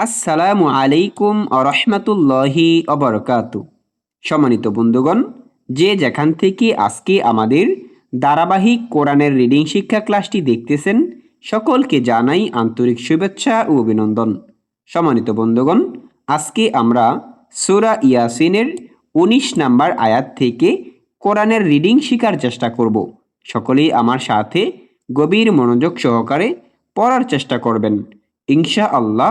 আসসালামু আলাইকুম আরহামতুল্লাহি অবরকাত। সম্মানিত বন্ধুগণ, যে যেখান থেকে আজকে আমাদের ধারাবাহিক কোরআনের রিডিং শিক্ষা ক্লাসটি দেখতেছেন, সকলকে জানাই আন্তরিক শুভেচ্ছা ও অভিনন্দন। সম্মানিত বন্ধুগণ, আজকে আমরা সুরা ইয়াসিনের উনিশ নাম্বার আয়াত থেকে কোরআনের রিডিং শেখার চেষ্টা করব। সকলেই আমার সাথে গভীর মনোযোগ সহকারে পড়ার চেষ্টা করবেন। ইনশা আল্লাহ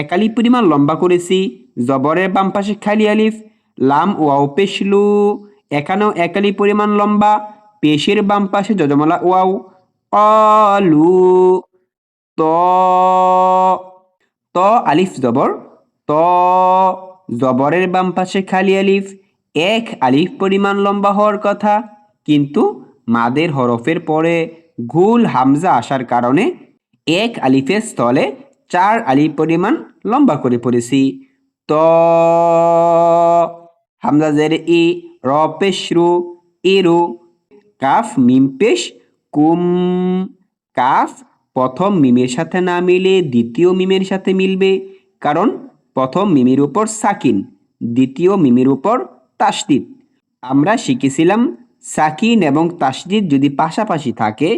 একালি পরিমাণ লম্বা করেছি, জবরের বাম পাশে খালি আলিফ, লাম ওয়াও পেশলু এখানেও একালি পরিমাণ লম্বা, পেশের বাম পাশে যজমলা ওয়াও কলু ত ত আলিফ জবর, ত, জবরের বাম পাশে খালি আলিফ, এক আলিফ পরিমাণ লম্বা হওয়ার কথা, কিন্তু মাদের হরফের পরে ঘুল হামজা আসার কারণে এক আলিফের স্থলে চার আলিফ পরিমাণ লম্বা করে পড়েছি। ত, হামজা জের ই, র পেশ রু কাফ, মিম পেশ, কুম, কাফ, প্রথম মিমের সাথে না মিলে দ্বিতীয় মিমের সাথে মিলবে, কারণ প্রথম মিমের উপর সাকিন, দ্বিতীয় মিমের উপর তাসদিদ আমরা শিখেছিলাম সাকিন এবং তাসদিদ যদি পাশাপাশি থাকে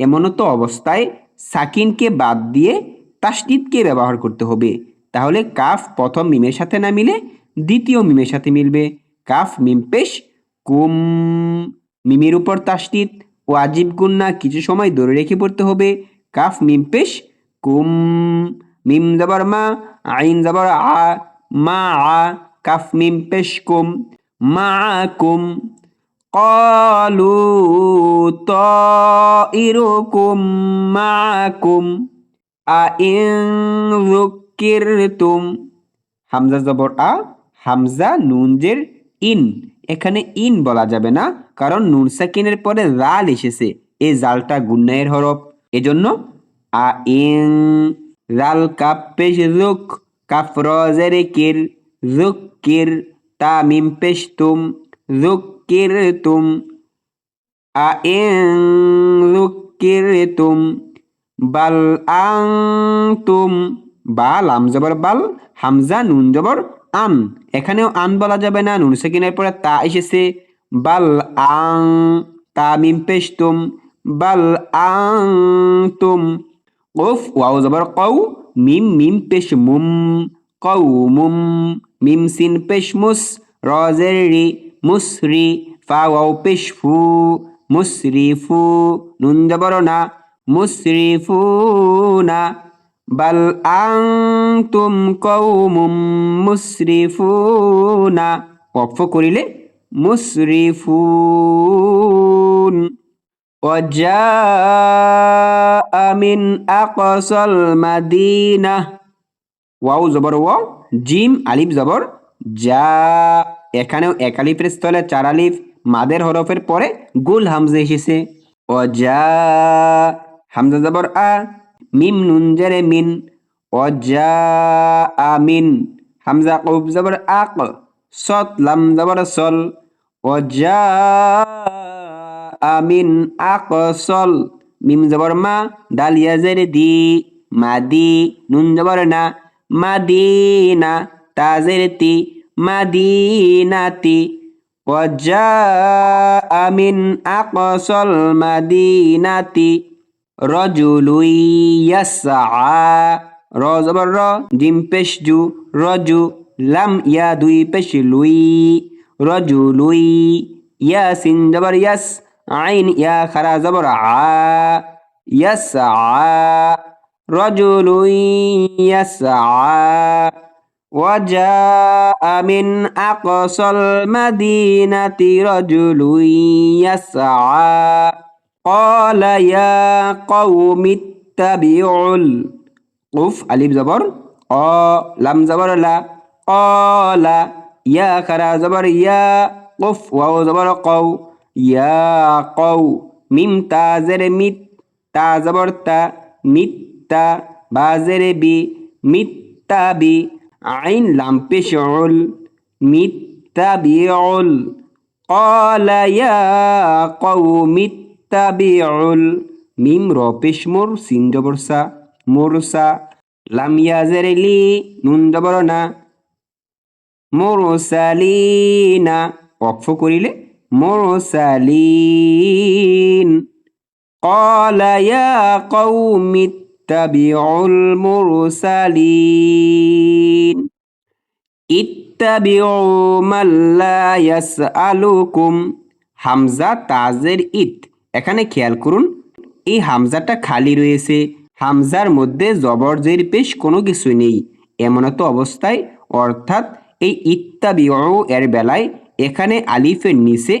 এমনত অবস্থায় সাকিনকে বাদ দিয়ে তাসদিদকে ব্যবহার করতে হবে তাহলে কাফ প্রথম মিমের সাথে না মিলে দ্বিতীয় মিমের সাথে মিলবে কাফ মিম পেশ কুম মিমের উপর তাসদিদ ও আজিব গুন্না কিছু সময় ধরে রেখে পড়তে হবে কাফ মিম পেশ কুম মিম জবর মা আইন জবর আ মা আ কাফ মিম পেশ কুম মা কুম قالوا طائركم معكم আ ইং তুম। হামজা জবর আ, হামজা নুনজের ইন। এখানে ইন বলা যাবে না, কারণ নুন সাকিনের পরে রাল এসেছে। এই জালটা গুন্নায়ের হরফ। এজন্য আ ইং জাল কাপেশ রুক, কাফরজের কির রুক কির তা মিম পেশ তুম রুক কির তুম। আ ইং রুক কির তুম। বাল আং তুম বা লাম জবর বাল, হামজা, নুন জবর আন। এখানেও আন বলা যাবে না, নুন সেকিনের পরে তা এসেছে। বাল আং তা মিম পেশ তুম, বাল আং তুম। ওফ ওয়াও জবর কৌ মিম মিম পেশ মুম কৌ মুম, মিম সিন পেশ মুস রজের রি মুসরি ফা, ওয়াও পেশ ফু মুসরিফু নুন জবর না। মুসরিফুনা বাল আনতুম কওমুম মুসরিফুনা ওয়াকফ করিলে মুসরিফুন وجاء من أقصى المدينة ওয়াও জবর ওয়াও জিম আলিফ জবর যা এখানেও এক আলিফের স্থলে চার আলিফ মাদের হরফের পরে গুল হামজা এসেছে অজা হামজা জবর আ মিম নুন জেরে মিন অজা আমিন হামজা কৌব জবর আক সত লাম জবর সল অজা আমিন আক সল মিম জবর মা দালিয়া জেরে দি মাদি নুন জবর না মাদিনা তাজের তি মাদিনাতি وجاء من أقصى المدينة رجل يسعى র জবর র জিম পেশ জু রজু লাম ইয়া দুই পেশ লুই রজু লুই ইয়া সিন জবর ইয়াস আইন ইয়া খারা জবর আ ইয়াস আ রজুলু ইয়াসআ وجاء من أقصى المدينة رجل يسعى قال يا قوم اتبعوا قف ألف زبر قا لم زبر لا قال يا خرا زبر يا قف واو زبر قو يا قو ميم تا زر ميت تا زبر تا ميت تا با زر بي ميت تا بي عين لم بشعل ميت تبيعل قال يا قوم اتبعوا মিম র পেশ মোর সিন জবর সা মোরসা লাম ইয়াজেরলি নুন জবর না মোরসালিনা অক্ষ করিলে মোরসালিন قال يا قوم اتبعوا المرسلين ইত্তাবিউ মাল্লা ইয়াসআলুকুম হামজা তাজের ইত এখানে খেয়াল করুন, এই হামজাটা খালি রয়েছে। হামজার মধ্যে জবর জের পেশ কোনো কিছু নেই। এমন এমনত অবস্থায়, অর্থাৎ এই ইত্তাবিউ এর বেলায় এখানে আলিফের নিচে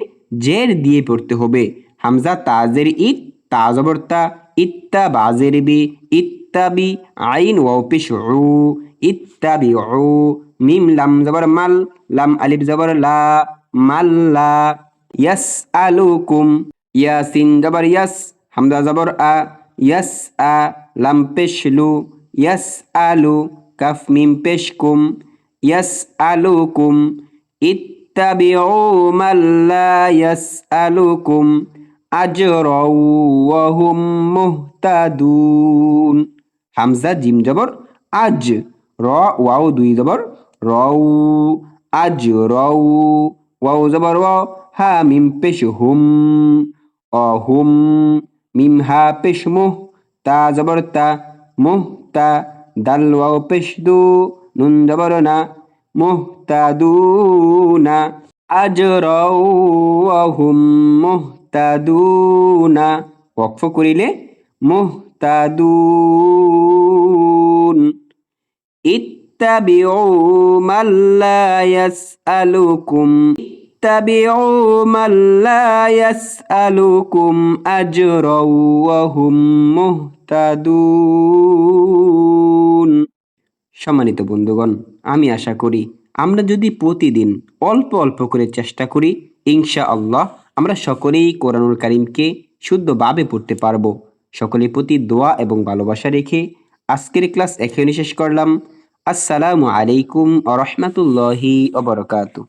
জের দিয়ে পড়তে হবে। হামজা তাজের ইত তাজবর্তা জবর তা ইত্তা বাজের বি, ইত্তাবি আইন ওয়াও পেশ উ ইত্তাবি উ মিম লাম জবর মাল, লাম আলিফ জবর লা মাল্লা ইয়াস আলুকুম ইয়াসিন জবর ইয়াস হামজা জবর আ, ইয়াস আ, লাম পেশলু ইয়াস আলু কাফ মিম পেশকুম ইয়াস আলুকুম ইত্তাবিউ মাল্লা ইয়াস আলুকুম আজরাউ ওয়া হুম মুহতাদুন। হামজা, জিম জবর, আজ, র, ওয়াও, দুই জবর, রউ, আজ, রউ, ওয়াও, জবর ওয়া হা, মিম পেশ হুম। অহুম মিম হা পেশ মুহ তা জবর তা মুহ তা দাল ওয়াও পেশ দু নুন জবর না মুহ তা দু না আজ অহুম মুহ তা দু না ওয়াকফ করিলে মুহ তা দু ইত্তাবিউ মাল্লা ইয়াসআলুকুম। اتبعوا من لا يسألكم أجرا وهم মুহতাদুন সম্মানিত বন্ধুগণ আমি আশা করি আমরা যদি প্রতিদিন অল্প অল্প করে চেষ্টা করি ইনশা আল্লাহ আমরা সকলেই কোরআনুল কারিমকে শুদ্ধভাবে পড়তে পারবো সকলের প্রতি দোয়া এবং ভালোবাসা রেখে আজকের ক্লাস এখানে শেষ করলাম আসসালামু আলাইকুম আ রহমতুল্লাহি অবরকাতু